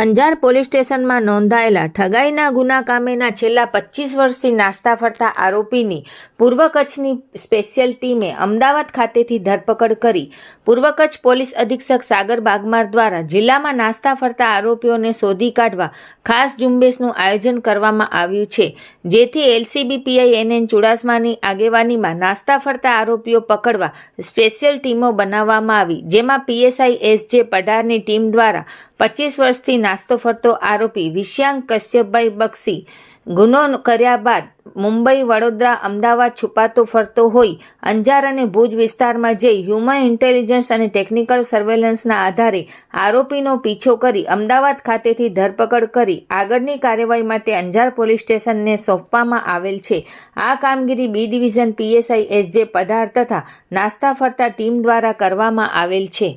Anjar police સ્ટેશનમાં નોંધાયેલા ઠગાઈના ગુના કામેના છેલ્લા પચીસ વર્ષથી નાસ્તા ફરતા આરોપીની પૂર્વ કચ્છની સ્પેશિયલ ટીમે અમદાવાદ ખાતેથી ધરપકડ કરી. પૂર્વ કચ્છ પોલીસ અધિક્ષક સાગર બાગમાર દ્વારા જિલ્લામાં નાસ્તા ફરતા આરોપીઓને શોધી કાઢવા ખાસ ઝુંબેશનું આયોજન કરવામાં આવ્યું છે. જેથી એલસીબી પીઆઈ એનએન ચુડાસમાની આગેવાનીમાં નાસ્તા ફરતા આરોપીઓ પકડવા સ્પેશિયલ ટીમો બનાવવામાં આવી, જેમાં પીએસઆઈ એસ પઢારની ટીમ દ્વારા પચીસ વર્ષથી નાસ્તો ફરતો આરોપી વિશ્યાંગ કશ્યપભાઈ બક્ષી ગુનો કર્યા બાદ મુંબઈ વડોદરા અમદાવાદ છુપાતો ફરતો હોય અંજાર અને ભુજ વિસ્તારમાં જઈ હ્યુમન ઇન્ટેલિજન્સ અને ટેકનિકલ સર્વેલન્સના આધારે આરોપીનો પીછો કરી અમદાવાદ ખાતેથી ધરપકડ કરી આગળની કાર્યવાહી માટે અંજાર પોલીસ સ્ટેશનને સોંપવામાં આવેલ છે. આ કામગીરી બી ડિવિઝન પીએસઆઈ એસ જે પઢાર તથા નાસ્તા ફરતા ટીમ દ્વારા કરવામાં આવેલ છે.